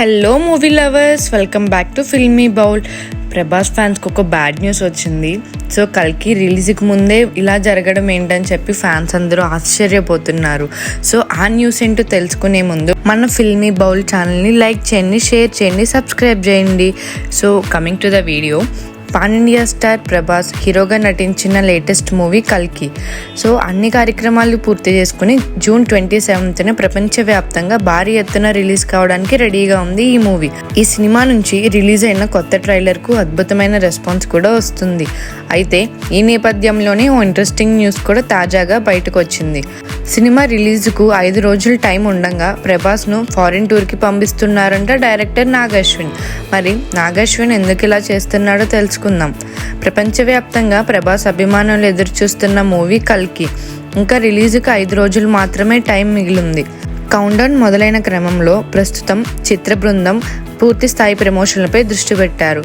Hello movie lovers welcome back to filmy bowl Prabhas ఫ్యాన్స్కి ఒక bad news వచ్చింది. So కల్కి రిలీజ్కి ముందే ఇలా జరగడం ఏంటని చెప్పి ఫ్యాన్స్ అందరూ ఆశ్చర్యపోతున్నారు. సో ఆ న్యూస్ ఏంటో తెలుసుకునే ముందు మన ఫిల్మీ బౌల్ ఛానల్ని లైక్ చేయండి షేర్ చేయండి సబ్స్క్రైబ్ చేయండి. So coming to the video pan India star Prabhas హీరోగా నటించిన లేటెస్ట్ మూవీ కల్కి. సో అన్ని కార్యక్రమాలు పూర్తి చేసుకుని జూన్ ట్వంటీ సెవెంత్న ప్రపంచవ్యాప్తంగా భారీ ఎత్తున రిలీజ్ కావడానికి రెడీగా ఉంది ఈ మూవీ. ఈ సినిమా నుంచి రిలీజ్ అయిన కొత్త ట్రైలర్కు అద్భుతమైన రెస్పాన్స్ కూడా వస్తుంది. అయితే ఈ నేపథ్యంలోనే ఓ ఇంట్రెస్టింగ్ న్యూస్ కూడా తాజాగా బయటకు వచ్చింది సినిమా రిలీజ్కు ఐదు రోజులు టైం ఉండగా ప్రభాస్ను ఫారిన్ టూర్కి పంపిస్తున్నారంట డైరెక్టర్ నాగశ్విన్. మరి నాగశ్విన్ ఎందుకు ఇలా చేస్తున్నాడో తెలుసుకుందాం ప్రపంచవ్యాప్తంగా ప్రభాస్ అభిమానులు ఎదురుచూస్తున్న మూవీ కల్కి. ఇంకా రిలీజ్కి ఐదు రోజులు మాత్రమే టైం మిగిలింది. కౌంటౌన్ మొదలైన క్రమంలో ప్రస్తుతం చిత్ర బృందం పూర్తి స్థాయి ప్రమోషన్లపై దృష్టి పెట్టారు.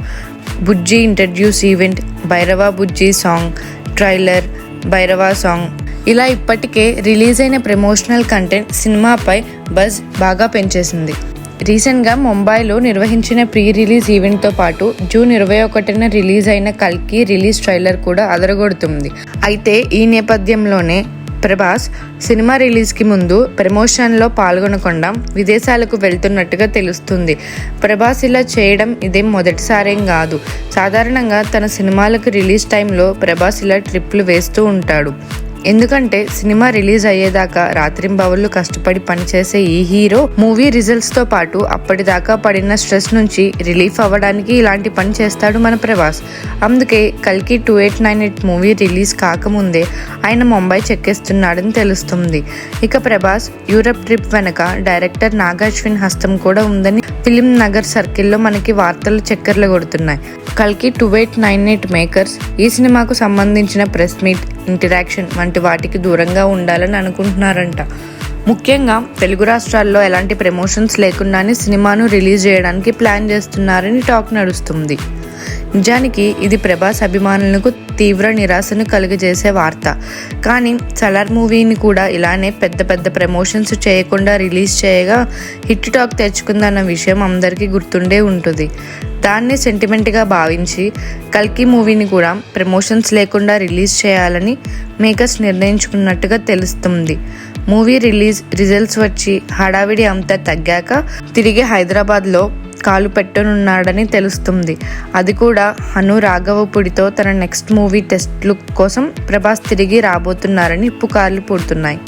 Bujji introduce event Bhairava Bujji song trailer Bhairava song. ఇలా ఇప్పటికే రిలీజ్ అయిన ప్రమోషనల్ కంటెంట్ సినిమాపై బజ్ బాగా పెంచేసింది. రీసెంట్గా ముంబైలో నిర్వహించిన ప్రీ రిలీజ్ ఈవెంట్తో పాటు జూన్ ఇరవై ఒకటిన రిలీజ్ అయిన కల్కి రిలీజ్ ట్రైలర్ కూడా అదరగొడుతుంది. అయితే ఈ నేపథ్యంలోనే ప్రభాస్ సినిమా రిలీజ్కి ముందు ప్రమోషన్లో పాల్గొనకుండా విదేశాలకు వెళ్తున్నట్టుగా తెలుస్తుంది. ప్రభాస్ ఇలా చేయడం ఇదేం మొదటిసారేం కాదు. సాధారణంగా తన సినిమాలకు రిలీజ్ టైంలో ప్రభాస్ ఇలా ట్రిప్లు వేస్తూ ఉంటాడు. ఎందుకంటే సినిమా రిలీజ్ అయ్యేదాకా రాత్రింబవళ్ళు కష్టపడి పనిచేసే ఈ హీరో మూవీ రిజల్ట్స్తో పాటు అప్పటిదాకా పడిన స్ట్రెస్ నుంచి రిలీఫ్ అవ్వడానికి ఇలాంటి పని చేస్తాడు మన ప్రభాస్. అందుకే కల్కి two eight nine eight movie release కాకముందే ఆయన ముంబై చెక్కేస్తున్నాడని తెలుస్తుంది. ఇక ప్రభాస్ యూరప్ ట్రిప్ వెనక డైరెక్టర్ నాగార్జున్ హస్తం కూడా ఉందని ఫిలిం నగర్ సర్కిల్లో మనకి వార్తలు చక్కర్లు కొడుతున్నాయి. కల్కి two eight nine eight makers ఈ సినిమాకు సంబంధించిన ప్రెస్ మీట్ ఇంటరాక్షన్ వంటి వాటికి దూరంగా ఉండాలని అనుకుంటున్నారంట. ముఖ్యంగా తెలుగు రాష్ట్రాల్లో ఎలాంటి ప్రమోషన్స్ లేకుండానే సినిమాను రిలీజ్ చేయడానికి ప్లాన్ చేస్తున్నారని టాక్ నడుస్తుంది. నిజానికి ఇది ప్రభాస్ అభిమానులకు తీవ్ర నిరాశను కలుగజేసే వార్త. కానీ సలార్ మూవీని కూడా ఇలానే పెద్ద పెద్ద ప్రమోషన్స్ చేయకుండా రిలీజ్ చేయగా హిట్ టాక్ తెచ్చుకుందన్న విషయం అందరికీ గుర్తుండే ఉంటుంది. దాన్ని సెంటిమెంట్గా భావించి కల్కి మూవీని కూడా ప్రమోషన్స్ లేకుండా రిలీజ్ చేయాలని మేకర్స్ నిర్ణయించుకున్నట్టుగా తెలుస్తుంది. మూవీ రిలీజ్ రిజల్ట్స్ వచ్చి హడావిడి అంతా తగ్గాక తిరిగి హైదరాబాద్లో కాలు పెట్టనున్నాడని తెలుస్తుంది. అది కూడా హను రాఘవపుడితో తన నెక్స్ట్ మూవీ టెస్ట్ లుక్ కోసం ప్రభాస్ తిరిగి రాబోతున్నారని పుకార్లు పుడుతున్నాయి.